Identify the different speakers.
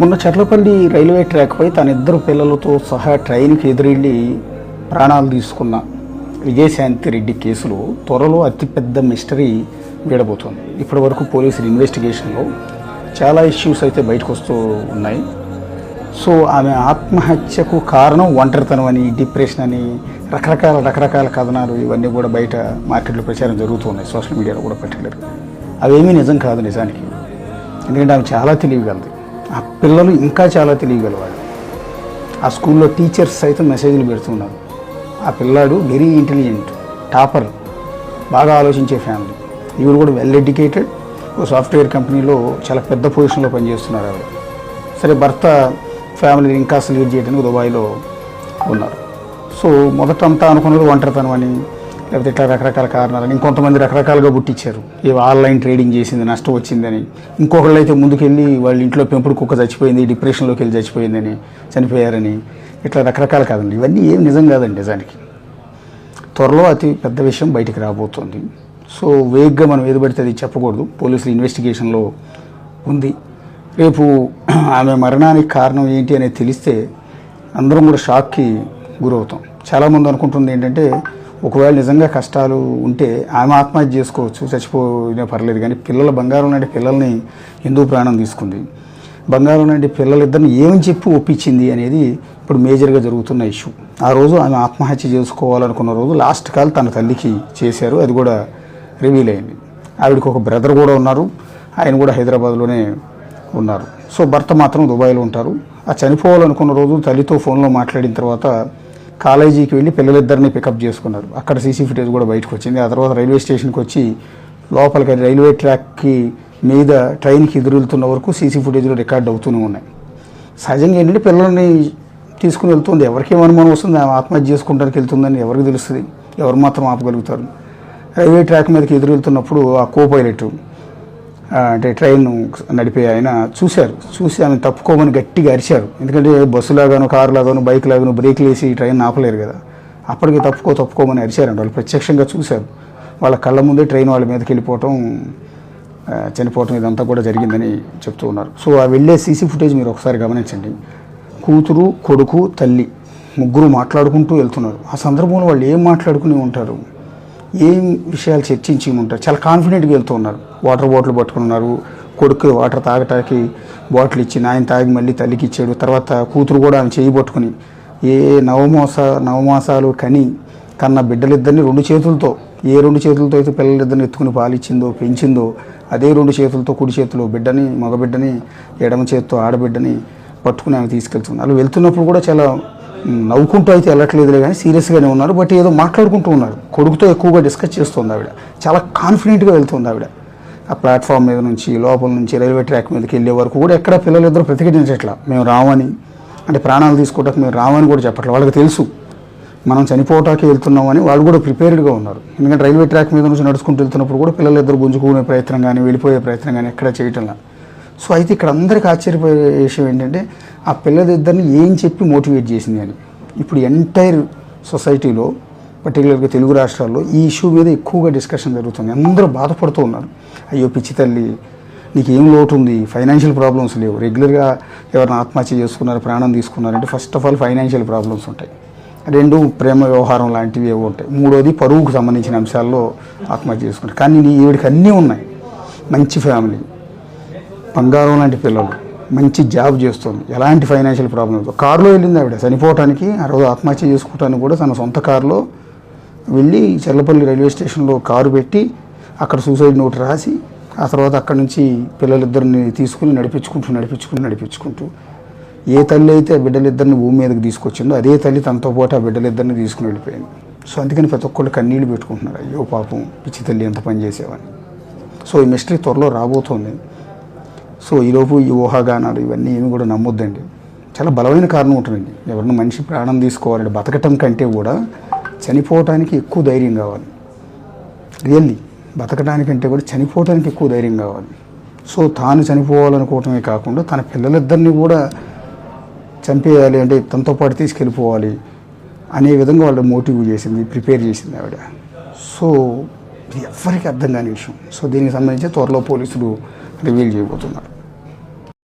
Speaker 1: మొన్న చర్లపల్లి రైల్వే ట్రాక్పై తన ఇద్దరు పిల్లలతో సహా ట్రైన్కి ఎదురెళ్ళి ప్రాణాలు తీసుకున్న విజయశాంతి రెడ్డి కేసులో త్వరలో అతిపెద్ద మిస్టరీ వీడబోతోంది. ఇప్పటి వరకు పోలీసుల ఇన్వెస్టిగేషన్లో చాలా ఇష్యూస్ అయితే బయటకు వస్తూ ఉన్నాయి. సో ఆమె ఆత్మహత్యకు కారణం ఒంటరితనం అని డిప్రెషన్ అని రకరకాల రకరకాల కథనాలు ఇవన్నీ కూడా బయట మార్కెట్లో ప్రచారం జరుగుతున్నాయి సోషల్ మీడియాలో కూడా పర్టికులర్గా అవేమీ నిజం కాదు నిజానికి. ఎందుకంటే ఆమె చాలా తెలియగలదు ఆ పిల్లలు ఇంకా చాలా తెలియగలవాడు ఆ స్కూల్లో టీచర్స్ సైతం మెసేజ్లు పెడుతున్నారు. ఆ పిల్లాడు వెరీ ఇంటెలిజెంట్ టాపర్ బాగా ఆలోచించే ఫ్యామిలీ. ఈవిడ కూడా వెల్ ఎడ్యుకేటెడ్ ఓ సాఫ్ట్వేర్ కంపెనీలో చాలా పెద్ద పొజిషన్లో పనిచేస్తున్నారు ఆవిడ. సరే భర్త ఫ్యామిలీని ఇంకా లీడ్ చేయడానికి దుబాయ్లో ఉన్నారు. సో మొదట అంతా అనుకున్నది ఒంటరితనం అని లేకపోతే ఇట్లా రకరకాల కారణాలని ఇంకొంతమంది రకరకాలుగా పుట్టించారు. ఏ ఆన్లైన్ ట్రేడింగ్ చేసింది నష్టం వచ్చిందని. ఇంకొకళ్ళు అయితే ముందుకెళ్ళి వాళ్ళ ఇంట్లో పెంపుడు కుక్క చచ్చిపోయింది డిప్రెషన్లోకి వెళ్ళి చచ్చిపోయిందని చనిపోయారని. ఇట్లా రకరకాల కాదండి. ఇవన్నీ ఏం నిజం కాదండి నిజానికి. త్వరలో అతి పెద్ద విషయం బయటికి రాబోతోంది. సో వేగ్గా మనం ఏది పడితే అది చెప్పకూడదు. పోలీసులు ఇన్వెస్టిగేషన్లో ఉంది. రేపు ఆమె మరణానికి కారణం ఏంటి అనేది తెలిస్తే అందరం కూడా షాక్కి గురవుతాం. చాలామంది అనుకుంటుంది ఏంటంటే ఒకవేళ నిజంగా కష్టాలు ఉంటే ఆమె ఆత్మహత్య చేసుకోవచ్చు చచ్చిపోయినా పర్లేదు కానీ పిల్లల బంగారం లాంటి పిల్లల్ని ఎందుకు ప్రాణం తీసుకుంది. బంగారం లాంటి పిల్లలిద్దరిని ఏమని చెప్పి ఒప్పించింది అనేది ఇప్పుడు మేజర్గా జరుగుతున్న ఇష్యూ. ఆ రోజు ఆమె ఆత్మహత్య చేసుకోవాలనుకున్న రోజు లాస్ట్ కాల్ తన తల్లికి చేశారు. అది కూడా రివీల్ అయింది. ఆవిడకి ఒక బ్రదర్ కూడా ఉన్నారు. ఆయన కూడా హైదరాబాద్లోనే ఉన్నారు. సో భర్త మాత్రం దుబాయ్లో ఉంటారు. ఆ చనిపోవాలనుకున్న రోజు తల్లితో ఫోన్లో మాట్లాడిన తర్వాత కాలేజీకి వెళ్ళి పిల్లలిద్దరిని పికప్ చేసుకున్నారు. అక్కడ సీసీ ఫుటేజ్ కూడా బయటకు వచ్చింది. ఆ తర్వాత రైల్వే స్టేషన్కి వచ్చి లోపలికి రైల్వే ట్రాక్కి మీద ట్రైన్కి ఎదురెళ్తున్న వరకు సీసీ ఫుటేజ్లో రికార్డ్ అవుతూనే ఉన్నాయి. సహజంగా ఏంటంటే పిల్లల్ని తీసుకుని వెళ్తుంది. ఎవరికేం అనుమానం వస్తుంది? ఆమె ఆత్మహత్య చేసుకుంటానికి వెళ్తుందని ఎవరికి తెలుస్తుంది? ఎవరు మాత్రం ఆపగలుగుతారు? రైల్వే ట్రాక్ మీదకి ఎదురు వెళ్తున్నప్పుడు ఆ కో పైలట్ అంటే ట్రైన్ నడిపే ఆయన చూశారు. చూసి ఆమె తప్పుకోమని గట్టిగా అరిచారు. ఎందుకంటే బస్సు లాగాను కారు బైక్ లాగాను బ్రేక్లు వేసి ట్రైన్ ఆపలేరు కదా. అప్పటికి తప్పుకో తప్పుకోమని అరిచారంట. వాళ్ళు ప్రత్యక్షంగా చూశారు. వాళ్ళ కళ్ళ ముందే ట్రైన్ వాళ్ళ మీదకి వెళ్ళిపోవటం చనిపోవటం ఇదంతా కూడా జరిగిందని చెప్తూ ఉన్నారు. సో ఆ వెళ్ళే సీసీ ఫుటేజ్ మీరు ఒకసారి గమనించండి. కూతురు కొడుకు తల్లి ముగ్గురు మాట్లాడుకుంటూ వెళ్తున్నారు. ఆ సందర్భంలో వాళ్ళు ఏం మాట్లాడుకుని ఉంటారు? ఏం విషయాలు చర్చించి ఉంటారు? చాలా కాన్ఫిడెంట్గా వెళ్తూ ఉన్నారు. వాటర్ బాటిల్ పట్టుకుని ఉన్నారు కొడుకు వాటర్ తాగటానికి బాటిల్ ఇచ్చి ఆయన తాగి మళ్ళీ తల్లికి ఇచ్చాడు. తర్వాత కూతురు కూడా ఆమె చేయి పట్టుకుని ఏ నవమాస నవమాసాలు కని కన్న బిడ్డలిద్దరిని రెండు చేతులతో ఏ రెండు చేతులతో అయితే పిల్లలిద్దరిని ఎత్తుకుని పాలిచ్చిందో పెంచిందో అదే రెండు చేతులతో కుడి చేతిలో బిడ్డని మగబిడ్డని ఎడమ చేతితో ఆడబిడ్డని పట్టుకుని ఆమె తీసుకెళ్తుంది అలా వెళ్తున్నప్పుడు కూడా చాలా నవ్వుకుంటూ అయితే వెళ్ళట్లేదులే కానీ సీరియస్గానే ఉన్నారు. బట్ ఏదో మాట్లాడుకుంటూ ఉన్నారు. కొడుకుతో ఎక్కువగా డిస్కస్ చేస్తుంది ఆవిడ. చాలా కాన్ఫిడెంట్గా వెళ్తుంది ఆవిడ. ఆ ప్లాట్ఫామ్ మీద నుంచి లోపల నుంచి రైల్వే ట్రాక్ మీదకి వెళ్ళే వరకు కూడా ఎక్కడ పిల్లలిద్దరూ ప్రతిఘటించట్లా. మేము రావని అంటే ప్రాణాలు తీసుకోవడానికి మేము రావని కూడా చెప్పట్లేదు వాళ్ళకి తెలుసు. మనం చనిపోవటానికి వెళ్తున్నామని వాళ్ళు కూడా ప్రిపేర్డ్గా ఉన్నారు. ఎందుకంటే రైల్వే ట్రాక్ మీద నుంచి నడుచుకుంటూ వెళ్తున్నప్పుడు కూడా పిల్లలు ఇద్దరు గుంజుకునే ప్రయత్నం కానీ వెళ్ళిపోయే ప్రయత్నం కానీ ఎక్కడ చేయటంలా. సో అయితే ఇక్కడ అందరికీ ఆశ్చర్యపోయే విషయం ఏంటంటే ఆ పిల్లలిద్దరిని ఏం చెప్పి మోటివేట్ చేసింది అని. ఇప్పుడు ఎంటైర్ సొసైటీలో పర్టికులర్గా తెలుగు రాష్ట్రాల్లో ఈ ఇష్యూ మీద ఎక్కువగా డిస్కషన్ జరుగుతుంది. అందరూ బాధపడుతూ ఉన్నారు. అయ్యో పిచ్చి తల్లి నీకేం లోటు ఉంది ఫైనాన్షియల్ ప్రాబ్లమ్స్ లేవు. రెగ్యులర్గా ఎవరైనా ఆత్మహత్య చేసుకున్నారు ప్రాణం తీసుకున్నారంటే first of all financial problems ఉంటాయి. రెండు ప్రేమ వ్యవహారం లాంటివి ఏవో ఉంటాయి. మూడోది పరువుకు సంబంధించిన అంశాల్లో ఆత్మహత్య చేసుకుంటారు కానీ నీ ఈవిడికి అన్నీ ఉన్నాయి. మంచి ఫ్యామిలీ. బంగారం లాంటి పిల్లలు మంచి జాబ్ చేస్తుంది. ఎలాంటి ఫైనాన్షియల్ ప్రాబ్లమ్ కారులో వెళ్ళింది ఆవిడ. చనిపోవటానికి ఆ రోజు ఆత్మహత్య చేసుకోవటానికి కూడా తన సొంత కారులో వెళ్ళి చెర్లపల్లి రైల్వే స్టేషన్లో కారు పెట్టి అక్కడ సూసైడ్ నోట్ రాసి ఆ తర్వాత అక్కడి నుంచి పిల్లలిద్దరిని తీసుకుని నడిపించుకుంటూ నడిపించుకుంటూ నడిపించుకుంటూ ఏ తల్లి అయితే ఆ బిడ్డలిద్దరిని భూమి మీదకి తీసుకొచ్చిందో అదే తల్లి తనతో పాటు ఆ బిడ్డలిద్దరిని తీసుకుని వెళ్ళిపోయింది. సో అందుకని ప్రతి ఒక్కళ్ళు కన్నీళ్ళు పెట్టుకుంటున్నారు. అయ్యో పాపం పిచ్చి తల్లి ఎంత పని చేసేవని సో ఈ మిస్టరీ త్వరలో రాబోతోంది. సో ఈలోపు ఈ ఊహాగానాలు ఇవన్నీ ఏమి కూడా నమ్మొద్దండి. చాలా బలమైన కారణం ఉంటుందండి. ఎవరిని మనిషి ప్రాణం తీసుకోవాలంటే బతకటం కంటే కూడా చనిపోవటానికి ఎక్కువ ధైర్యం కావాలి. రియల్లీ బతకడానికంటే కూడా చనిపోవటానికి ఎక్కువ ధైర్యం కావాలి. సో తాను చనిపోవాలనుకోవటమే కాకుండా తన పిల్లలిద్దరిని కూడా చంపేయాలి అంటే తనతో పాటు తీసుకెళ్ళిపోవాలి అనే విధంగా వాళ్ళు మోటివ్ చేసింది ప్రిపేర్ చేసింది ఆవిడ. సో ఇది ఎవ్వరికి అర్థం కాని విషయం. సో దీనికి సంబంధించి త్వరలో పోలీసులు రివీల్ చేయబోతున్నాడు